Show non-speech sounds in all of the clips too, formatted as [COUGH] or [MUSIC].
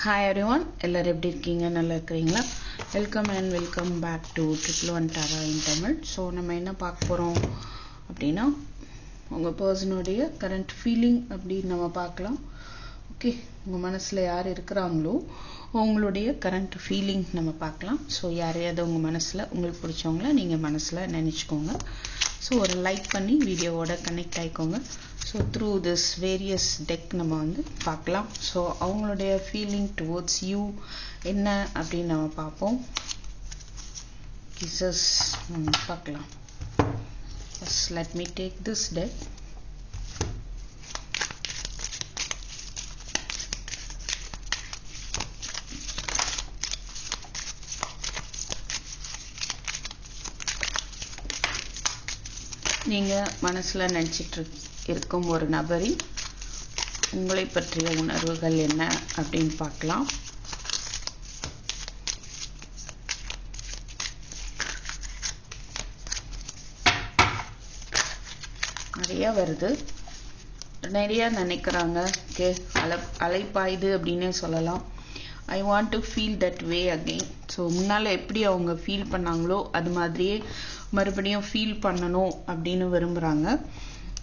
Hi everyone எல்லோரும் எப்படி இருக்கீங்க? நல்லா இருக்கிறீங்களா? Welcome and welcome back to triple one tarot in Tamil so நம்ம என்ன பார்க்க போகிறோம் அப்படின்னா உங்கள் பர்சனுடைய கரண்ட் ஃபீலிங் அப்படின்னு நம்ம பார்க்கலாம். ஓகே உங்கள் மனசில் யார் இருக்கிறாங்களோ அவங்களுடைய கரண்ட் ஃபீலிங் நம்ம பார்க்கலாம். ஸோ யாரையாவது உங்கள் மனசில் உங்களுக்கு பிடிச்சவங்கள நீங்கள் மனசில் நினச்சிக்கோங்க. ஸோ ஒரு லைக் பண்ணி வீடியோவோட connect ஆகிக்கோங்க so through this various deck நம்ம வந்து பார்க்கலாம். ஸோ அவங்களுடைய ஃபீலிங் டுவோர்ட்ஸ் யூ என்ன அப்படின்னு நம்ம பார்ப்போம். கிசஸ் பார்க்கலாம். First let me take this deck நீங்கள் மனசில் நினச்சிட்டு இருக்கும் ஒரு நபரின் உங்களை பற்றிய உணர்வுகள் என்ன அப்படின்னு பார்க்கலாம். நிறைய வருது. நிறைய நினைக்கிறாங்க. கே அலை அலைப்பாயுது அப்படின்னே சொல்லலாம். I want to feel that way again so முன்னால் எப்படி அவங்க ஃபீல் பண்ணாங்களோ அது மாதிரியே மறுபடியும் ஃபீல் பண்ணணும் அப்படின்னு விரும்புகிறாங்க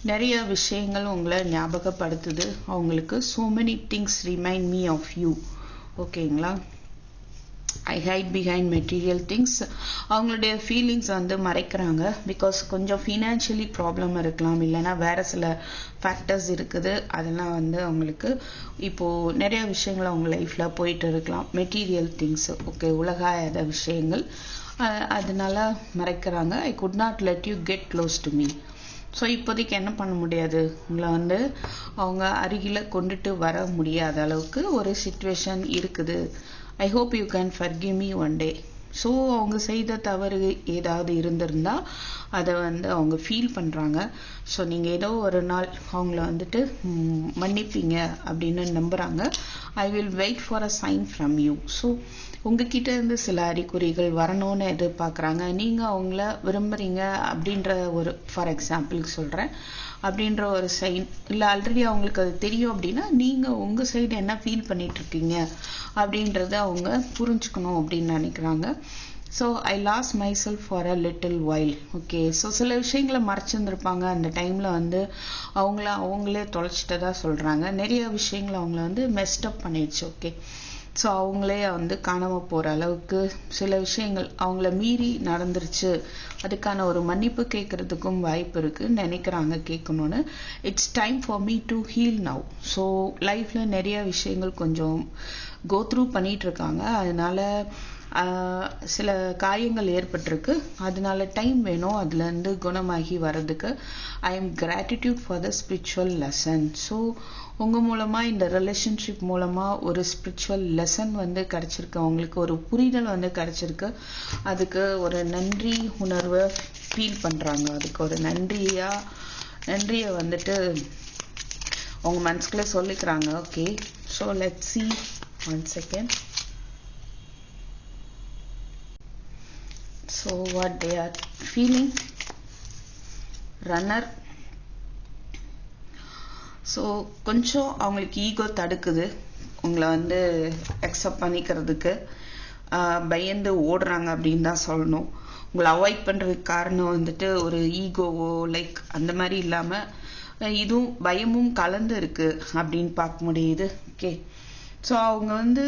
நிறைய விஷயங்கள் உங்களை ஞாபகப்படுத்துது. அவங்களுக்கு so many things remind me of you ஓகேங்களா I hide behind material things அவங்களுடைய ஃபீலிங்ஸ் வந்து மறைக்கிறாங்க. பிகாஸ் கொஞ்சம் ஃபினான்ஷியலி ப்ராப்ளம் இருக்கலாம். இல்லைன்னா வேறு சில ஃபேக்டர்ஸ் இருக்குது. அதெல்லாம் வந்து அவங்களுக்கு இப்போது நிறைய விஷயங்கள் அவங்க லைஃப்பில் போயிட்டு இருக்கலாம். மெட்டீரியல் திங்ஸ் ஓகே உலகாயாத விஷயங்கள். அதனால மறைக்கிறாங்க. I could not let you get close to me so இப்போதைக்கு என்ன பண்ண முடியாது? உங்களை வந்து அவங்க அருகில் கொண்டுட்டு வர முடியாத அளவுக்கு ஒரு சுச்சுவேஷன் இருக்குது. I hope you can forgive me one day so அவங்க செய்த தவறு ஏதாவது இருந்திருந்தால் அதை வந்து அவங்க ஃபீல் பண்ணுறாங்க ஸோ நீங்கள் ஏதோ ஒரு நாள் அவங்கள வந்துட்டு மன்னிப்பீங்க அப்படின்னு நம்புகிறாங்க I will wait for a sign from you so உங்ககிட்ட இருந்து சில அறிகுறிகள் வரணும்னு எதிர்பார்க்குறாங்க. நீங்கள் அவங்கள விரும்புகிறீங்க அப்படின்ற ஒரு ஃபார் எக்ஸாம்பிளுக்கு சொல்கிறேன் அப்படின்ற ஒரு சைன் இல்லை ஆல்ரெடி அவங்களுக்கு அது தெரியும் அப்படின்னா நீங்கள் உங்கள் சைடு என்ன ஃபீல் பண்ணிகிட்ருக்கீங்க அப்படின்றத அவங்க புரிஞ்சுக்கணும் அப்படின்னு நினைக்கிறாங்க. So I lost myself for a little while okay so சில விஷயங்களை மறைச்சிருந்துருப்பாங்க. அந்த டைமில் வந்து அவங்கள அவங்களே தொலைச்சிட்டதா சொல்கிறாங்க நிறைய விஷயங்களை அவங்கள வந்து மெஸ்டப் பண்ணிடுச்சு. ஓகே ஸோ அவங்களே வந்து காணாமல் போகிற அளவுக்கு சில விஷயங்கள் அவங்கள மீறி நடந்துருச்சு. அதுக்கான ஒரு மன்னிப்பு கேட்குறதுக்கும் வாய்ப்பு இருக்குன்னு நினைக்கிறாங்க கேட்கணுன்னு it's time for me to heal now so லைஃப்பில் நிறைய விஷயங்கள் கொஞ்சம் கோ த்ரூ பண்ணிகிட்டு இருக்காங்க. அதனால சில காயங்கள் ஏற்பட்டிருக்கு. அதனால டைம் வேணும். அதுலேருந்து குணமாகி வர்றதுக்கு I am gratitude for the spiritual lesson so உங்கள் மூலமாக இந்த ரிலேஷன்ஷிப் மூலமாக ஒரு ஸ்பிரிச்சுவல் லெசன் வந்து கிடச்சிருக்கு. அவங்களுக்கு ஒரு புரிதல் வந்து கிடச்சிருக்கு. அதுக்கு ஒரு நன்றி உணர்வை ஃபீல் பண்ணுறாங்க அதுக்கு ஒரு நன்றியாக நன்றியை வந்துட்டு அவங்க மனசுக்குள்ளே சொல்லிக்கிறாங்க. Okay so let see one second so what they are feeling? Runner. So கொஞ்சம் அவங்களுக்கு ஈகோ தடுக்குது. உங்களை வந்து அக்செப்ட் பண்ணிக்கிறதுக்கு. பயந்து ஓடுறாங்க அப்படின்னு தான் சொல்லணும். உங்களை அவாய்ட் பண்ணுறதுக்கு காரணம் வந்துட்டு ஒரு ஈகோவோ லைக் அந்த மாதிரி இல்லாமல் இதுவும் பயமும் கலந்து இருக்கு அப்படின்னு பார்க்க முடியுது. ஓகே ஸோ அவங்க வந்து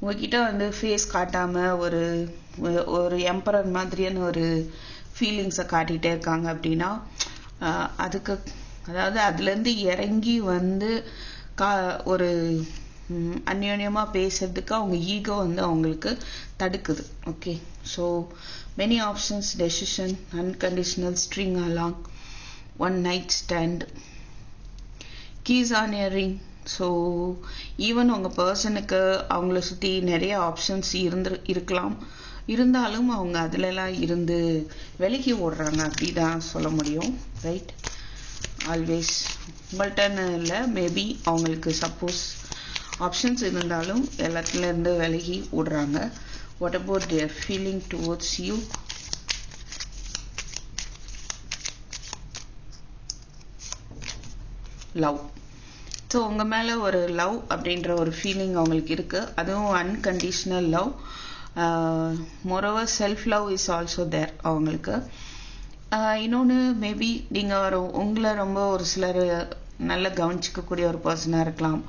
உங்ககிட்ட வந்து ஃபேஸ் காட்டாமல் ஒரு ஒரு எம்பரர் மாதிரியான ஒரு ஃபீலிங்ஸை காட்டிகிட்டே இருக்காங்க அப்படின்னா அதுக்கு அதாவது அதுலேருந்து இறங்கி வந்து கா ஒரு அந்யோன்யமாக பேசுறதுக்கு அவங்க ஈகோ வந்து அவங்களுக்கு தடுக்குது. Okay so many options decision unconditional string along one night stand keys on earring so even உங்கள் பர்சனுக்கு அவங்கள சுற்றி நிறைய ஆப்ஷன்ஸ் இருந்து இருக்கலாம். இருந்தாலும் அவங்க அதிலலாம் இருந்து விலகி ஓடுறாங்க அப்படி தான் சொல்ல முடியும். ரைட் ஆல்வேஸ் உங்கள்கிட்ட இல்லை மேபி அவங்களுக்கு சப்போஸ் ஆப்ஷன்ஸ் இருந்தாலும் எல்லாத்துலேருந்து விலகி ஓடுறாங்க. What about their feeling towards you love so உங்கள் மேலே ஒரு லவ் அப்படின்ற ஒரு ஃபீலிங் அவங்களுக்கு இருக்குது அதுவும் unconditional love moreover self love is also there அவங்களுக்கு. Uh, இன்னொன்று மேபி நீங்கள் ஒரு உங்களை ரொம்ப ஒரு சிலர் நல்லா கவனிச்சிக்கக்கூடிய ஒரு பர்சனாக இருக்கலாம்.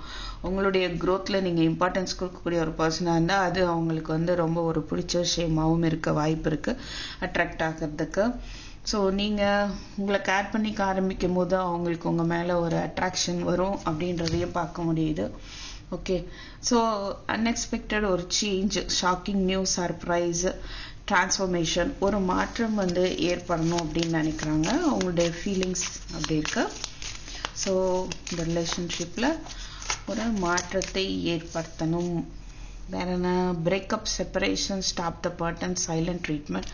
உங்களுடைய க்ரோத்தில் நீங்கள் இம்பார்ட்டன்ஸ் கொடுக்கக்கூடிய ஒரு பர்சனாக இருந்தால் அது அவங்களுக்கு வந்து ரொம்ப ஒரு பிடிச்ச விஷயமாகவும் இருக்க வாய்ப்பு இருக்குது அட்ராக்ட் ஆகிறதுக்கு. ஸோ நீங்கள் உங்களை கேர் பண்ணிக்க ஆரம்பிக்கும் போது அவங்களுக்கு உங்கள் மேலே ஒரு அட்ராக்ஷன் வரும் அப்படின்றதையும் பார்க்க முடியுது. ஓகே ஸோ அன்எக்ஸ்பெக்டட் ஒரு change shocking news surprise transformation ஒரு மாற்றம் வந்து ஏற்படணும் அப்படின்னு நினைக்கிறாங்க. அவங்களுடைய ஃபீலிங்ஸ் அப்படி இருக்கு. ஸோ இந்த ரிலேஷன்ஷிப்பில் ஒரு மாற்றத்தை ஏற்படுத்தணும். வேற என்ன? Breakup separation stop the burden silent treatment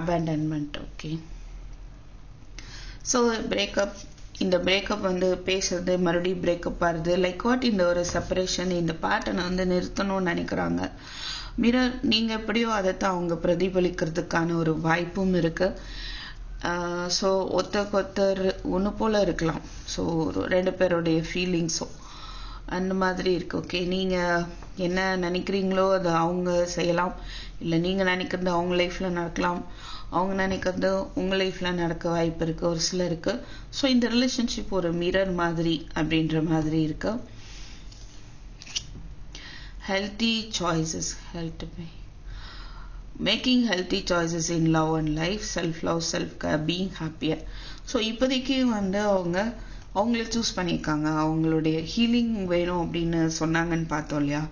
abandonment okay so breakup இந்த பிரேக்கப் வந்து பேசுறது மறுபடியும் பிரேக்கப் ஆகுது லைக் வாட் இந்த ஒரு செப்பரேஷன் இந்த பேட்டர்னை வந்து நிறுத்தணும்னு நினைக்கிறாங்க. மிரர் நீங்கள் எப்படியோ அதைத்தான் அவங்க பிரதிபலிக்கிறதுக்கான ஒரு வாய்ப்பும் இருக்கு. ஸோ ஒத்தருக்கு ஒத்தர் ஒன்று போல இருக்கலாம். ஸோ ரெண்டு பேருடைய ஃபீலிங்ஸும் அந்த மாதிரி இருக்கு. ஓகே நீங்கள் என்ன நினைக்கிறீங்களோ அதை அவங்க செய்யலாம். இல்லை நீங்கள் நினைக்கிறது அவங்க லைஃப்பில் நடக்கலாம். அவங்க நினைக்கிறது உங்கள் லைஃப்பில் நடக்க வாய்ப்பு இருக்குது ஒரு சிலருக்கு ஸோ இந்த ரிலேஷன்ஷிப் ஒரு மிரர் மாதிரி அப்படின்ற மாதிரி இருக்கு. Healthy choices health making healthy choices in love and life self love self being happier so இப்போதைக்கு வந்து அவங்க அவங்கள சூஸ் பண்ணியிருக்காங்க. அவங்களுடைய ஹீலிங் வேணும் அப்படின்னு சொன்னாங்கன்னு பார்த்தோம் இல்லையா?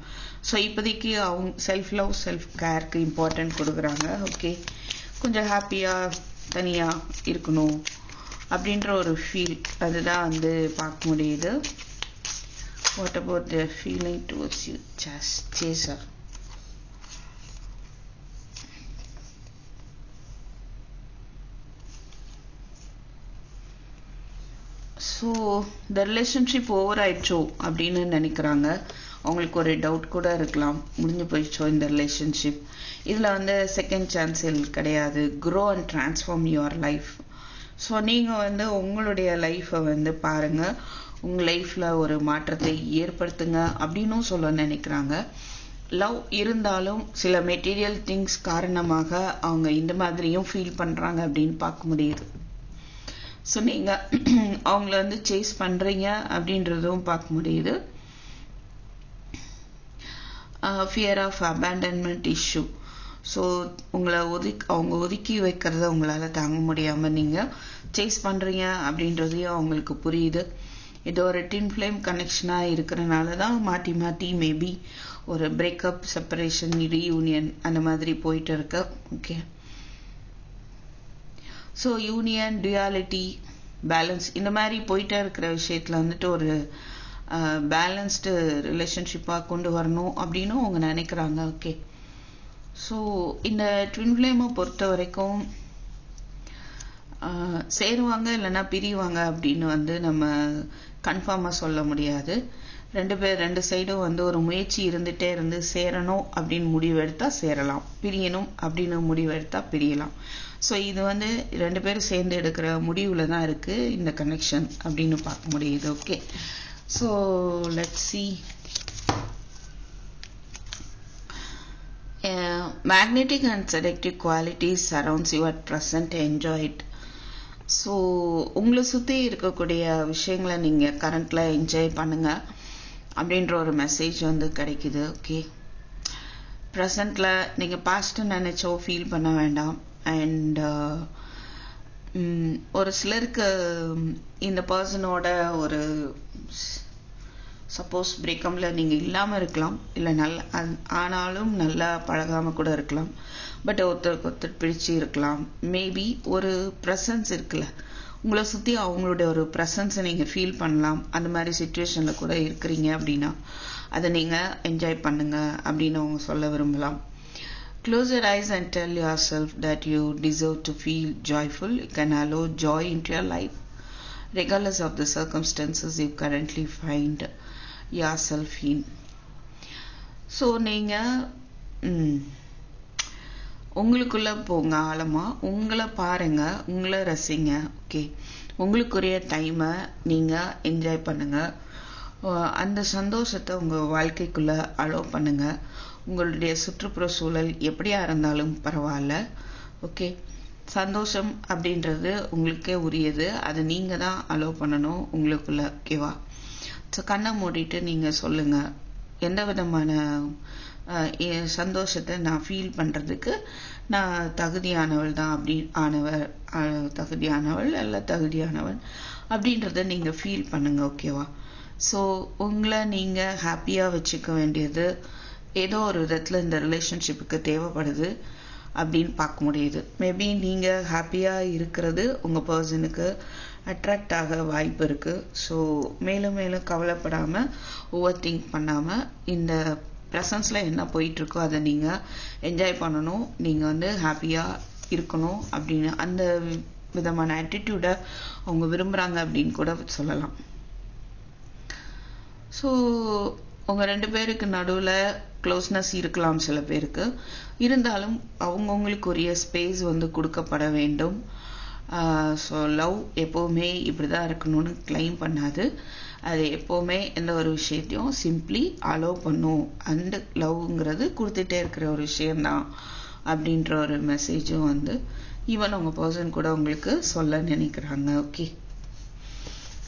ஸோ இப்போதைக்கு அவங்க செல்ஃப் லவ் செல்ஃப் கேருக்கு இம்பார்ட்டன்ட் கொடுக்குறாங்க. ஓகே கொஞ்சம் ஹாப்பியாக தனியாக இருக்கணும் அப்படின்ற ஒரு ஃபீல் அதுதான் வந்து பார்க்க முடியுது. What about the feeling towards you sauce chaser so the relationship over ஆயிடுச்சோ அப்படின்னு நினைக்கிறாங்க. அவங்களுக்கு ஒரு டவுட் கூட இருக்கலாம். முடிஞ்சு போயிடுச்சோ இந்த ரிலேஷன்ஷிப் இதில் வந்து செகண்ட் சான்ஸ் கிடையாது. Grow and transform your life so நீங்கள் வந்து உங்களுடைய லைஃப்பை வந்து பாருங்கள் உங்கள் லைஃப்பில் ஒரு மாற்றத்தை ஏற்படுத்துங்க அப்படின்னும் சொல்ல நினைக்கிறாங்க. லவ் இருந்தாலும் சில மெட்டீரியல் திங்ஸ் காரணமாக அவங்க இந்த மாதிரியும் ஃபீல் பண்ணுறாங்க அப்படின்னு பார்க்க முடியுது. ஸோ நீங்கள் [CLEARS THROAT] அவங்கள வந்து சேஸ் பண்ணுறீங்க அப்படின்றதும் பார்க்க முடியுது. Fear of abandonment issue so உங்களை ஒதுக் அவங்க ஒதுக்கி வைக்கிறத உங்களால் தாங்க முடியாமல் நீங்கள் சேஸ் பண்ணுறீங்க அப்படின்றதையும் அவங்களுக்கு புரியுது. இது ஒரு டின் ஃப்ளேம் கனெக்ஷனாக இருக்கிறனால தான் மாற்றி மாற்றி மேபி ஒரு பிரேக்கப் செப்பரேஷன் ரீயூனியன் அந்த மாதிரி போயிட்டு இருக்கு. Okay so union duality balance இந்த மாதிரி போயிட்டே இருக்கிற விஷயத்தில் வந்துட்டு ஒரு பேலன்ஸ்டு ரிலேஷன்ஷிப்பாக கொண்டு வரணும் அப்படின்னு அவங்க நினைக்கிறாங்க. ஓகே ஸோ இந்த ட்வின் ஃப்ளேமை பொறுத்த வரைக்கும் சேருவாங்க இல்லைன்னா பிரிவாங்க அப்படின்னு வந்து நம்ம கன்ஃபார்மாக சொல்ல முடியாது. ரெண்டு பேர் ரெண்டு சைடும் வந்து ஒரு முயற்சி இருந்துகிட்டே இருந்து சேரணும் அப்படின்னு முடிவெடுத்தால் சேரலாம். பிரியணும் அப்படின்னு முடிவெடுத்தால் பிரியலாம். ஸோ இது வந்து ரெண்டு பேரும் சேர்ந்து எடுக்கிற முடிவில் தான் இருக்குது இந்த கனெக்ஷன் அப்படின்னு பார்க்க முடியுது. Okay so let see magnetic and seductive qualities surrounds you at present enjoy it so உங்களை சுற்றி இருக்கக்கூடிய விஷயங்களை நீங்கள் கரண்ட்டில் என்ஜாய் பண்ணுங்கள் அப்படின்ற ஒரு மெசேஜ் வந்து கிடைக்குது ஓகே ப்ரெசண்ட்டில் நீங்கள் பாஸ்ட்டு நினச்சோ ஃபீல் பண்ண வேண்டாம். அண்ட் ஒரு சிலருக்கு இந்த பர்சனோட ஒரு சப்போஸ் பிரேக்கமில் நீங்கள் இல்லாமல் இருக்கலாம். இல்லை நல்ல ஆனாலும் நல்லா பழகாமல் கூட இருக்கலாம். பட் ஒருத்தருக்கு ஒருத்தர் பிரித்து இருக்கலாம். மேபி ஒரு ப்ரெசன்ஸ் இருக்குல்ல. உங்களை சுற்றி அவங்களுடைய ஒரு ப்ரெசன்ஸை நீங்கள் ஃபீல் பண்ணலாம். அந்த மாதிரி சுச்சுவேஷனில் கூட இருக்கிறீங்க அப்படின்னா அதை நீங்கள் என்ஜாய் பண்ணுங்கள் அப்படின்னு அவங்க சொல்ல விரும்பலாம். Close your eyes and tell yourself that you deserve to feel joyful. You can allow joy into your life, regardless of the circumstances you currently find yourself in. So நீங்கள் உங்களுக்குள்ளே போங்க ஆழமாக உங்களை பாருங்க உங்களை ரசிங்க ஓகே உங்களுக்குரிய டைமை நீங்கள் என்ஜாய் பண்ணுங்கள் அந்த சந்தோஷத்தை உங்கள் வாழ்க்கைக்குள்ள அலோவ் பண்ணுங்க உங்களுடைய சுற்றுப்புற சூழல் எப்படியா இருந்தாலும் பரவாயில்ல. ஓகே சந்தோஷம் அப்படின்றது உங்களுக்கே உரியது. அதை நீங்கள் தான் அலோவ் பண்ணணும் உங்களுக்குள்ள ஓகேவா ஸோ கண்ணை மூடிட்டு நீங்கள் சொல்லுங்கள் எந்த விதமான சந்தோஷத்தை நான் ஃபீல் பண்ணுறதுக்கு நான் தகுதியானவள் தான் அப்படி ஆனவர் தகுதியானவள் அல்ல தகுதியானவன் அப்படின்றத நீங்கள் ஃபீல் பண்ணுங்கள் ஓகேவா ஸோ உங்களை நீங்கள் ஹாப்பியாக வச்சுக்க வேண்டியது ஏதோ ஒரு விதத்தில் இந்த ரிலேஷன்ஷிப்புக்கு தேவைப்படுது அப்படின்னு பார்க்க முடியுது. மேபி நீங்கள் ஹாப்பியாக இருக்கிறது உங்கள் பர்சனுக்கு அட்ராக்ட் ஆக வாய்ப்பு இருக்குது ஸோ மேலும் மேலும் கவலைப்படாமல் ஓவர் திங்க் பண்ணாமல் இந்த ப்ரெசன்ஸில் என்ன போயிட்டுருக்கோ அதை நீங்கள் என்ஜாய் பண்ணணும். நீங்கள் வந்து ஹாப்பியாக இருக்கணும் அப்படின்னு அந்த விதமான ஆட்டிடியூடை அவங்க விரும்புகிறாங்க அப்படின்னு கூட சொல்லலாம். ஸோ உங்கள் ரெண்டு பேருக்கு நடுவில் க்ளோஸ்னஸ் இருக்கலாம் சில பேருக்கு. இருந்தாலும் அவங்கவுங்களுக்கு உரிய ஸ்பேஸ் வந்து கொடுக்கப்பட வேண்டும். ஸோ லவ் எப்போவுமே இப்படி தான் இருக்கணும்னு கிளைம் பண்ணாது. அது எப்போவுமே எந்த ஒரு விஷயத்தையும் சிம்ப்ளி அலோவ் பண்ணும். அந்த லவ்ங்கிறது கொடுத்துட்டே இருக்கிற ஒரு விஷயந்தான் அப்படின்ற ஒரு மெசேஜும் வந்து ஈவன் உங்கள் பர்சன் கூட உங்களுக்கு சொல்ல நினைக்கிறாங்க. Okay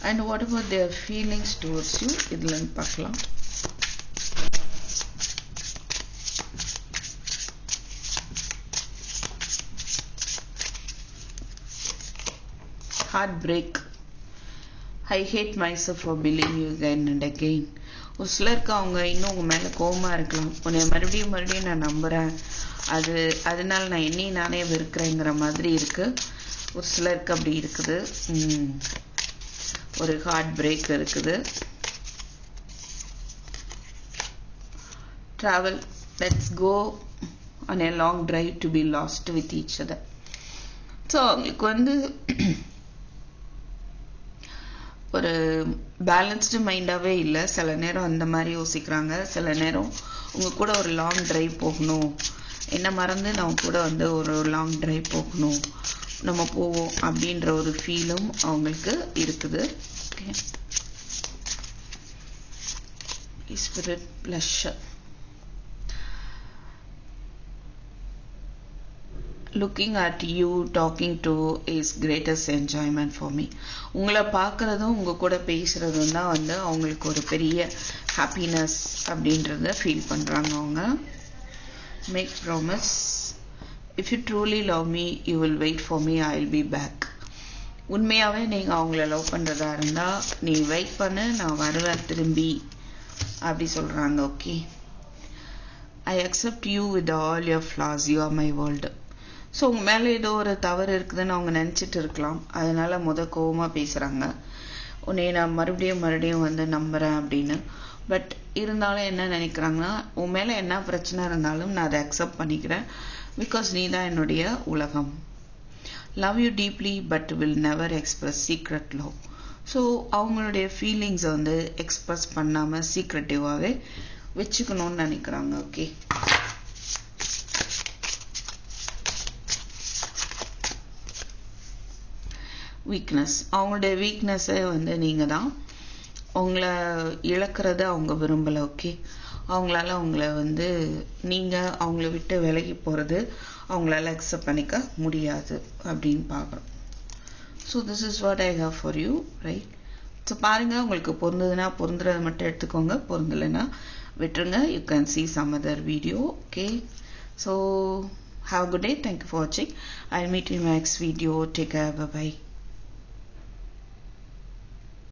and what about their feelings towards you இதுலன்னு பார்க்கலாம். Heart break I hate myself for believe you again and again ஒரு சிலருக்கு அவங்க இன்னும் உங்கள் மேலே கோபமாக இருக்கலாம். உன்னை மறுபடியும் மறுபடியும் நான் நம்புறேன். அது அதனால நான் என்னையும் நானே வெறுக்கிறேங்கிற மாதிரி இருக்கு. ஒரு சிலருக்கு அப்படி இருக்குது. ஒரு ஹார்ட் பிரேக் இருக்குது. Travel let's go on a long drive to be lost with each other so அவங்களுக்கு வந்து ஒரு பேலன்ஸ்டு மைண்டாகவே இல்லை. சில நேரம் அந்த மாதிரி யோசிக்கிறாங்க. சில நேரம் உங்கள் கூட ஒரு லாங் ட்ரைவ் போகணும். என்ன மறந்து நம்ம கூட வந்து ஒரு லாங் ட்ரைவ் போகணும். நம்ம போவோம் அப்படின்ற ஒரு ஃபீலும் அவங்களுக்கு இருக்குது. Okay spirit pleasure looking at you talking to is greatest enjoyment for me உங்களை பார்க்குறதும் உங்கள் கூட பேசுகிறதும் தான் வந்து அவங்களுக்கு ஒரு பெரிய ஹாப்பினஸ் அப்படின்றத ஃபீல் பண்ணுறாங்க அவங்க. Make promise if you truly love me you will wait for me I will be back உண்மையாகவே நீங்கள் அவங்கள லவ் பண்ணுறதா இருந்தால் நீ வெயிட் பண்ணு நான் வருவேன் திரும்பி. அப்படி சொல்கிறாங்க okay I accept you with all your flaws you are my world so உங்கள் மேலே ஏதோ ஒரு தவறு இருக்குதுன்னு அவங்க நினச்சிட்டு இருக்கலாம். அதனால் முத கோவமாக பேசுகிறாங்க உன்னை நான் மறுபடியும் மறுபடியும் வந்து நம்புகிறேன் அப்படின்னு. பட் இருந்தாலும் என்ன நினைக்கிறாங்கன்னா உன் மேலே என்ன பிரச்சனை இருந்தாலும் நான் அதை அக்செப்ட் பண்ணிக்கிறேன். பிகாஸ் நீ தான் என்னுடைய உலகம். Love you deeply but will never express secret love so அவங்களுடைய ஃபீலிங்ஸை வந்து எக்ஸ்பிரஸ் பண்ணாமல் சீக்ரெட்டிவாகவே வச்சுக்கணும்னு நினைக்கிறாங்க ஓகே வீக்னஸ் அவங்களுடைய வீக்னஸ்ஸே வந்து நீங்கள் தான் அவங்கள இழக்கிறத அவங்க விரும்பலை ஓகே அவங்களால அவங்கள வந்து நீங்கள் அவங்கள விட்டு விலகி போகிறது அவங்களால அக்செப்ட் பண்ணிக்க முடியாது அப்படின்னு பார்க்குறோம். So this is what I have for you right so பாருங்கள் உங்களுக்கு பொருந்ததுன்னா பொருந்துறதை மட்டும் எடுத்துக்கோங்க. பொருந்தலைன்னா விட்டுருங்க. You can see some video okay so have have day good day. For you I watching. Makes video take in bye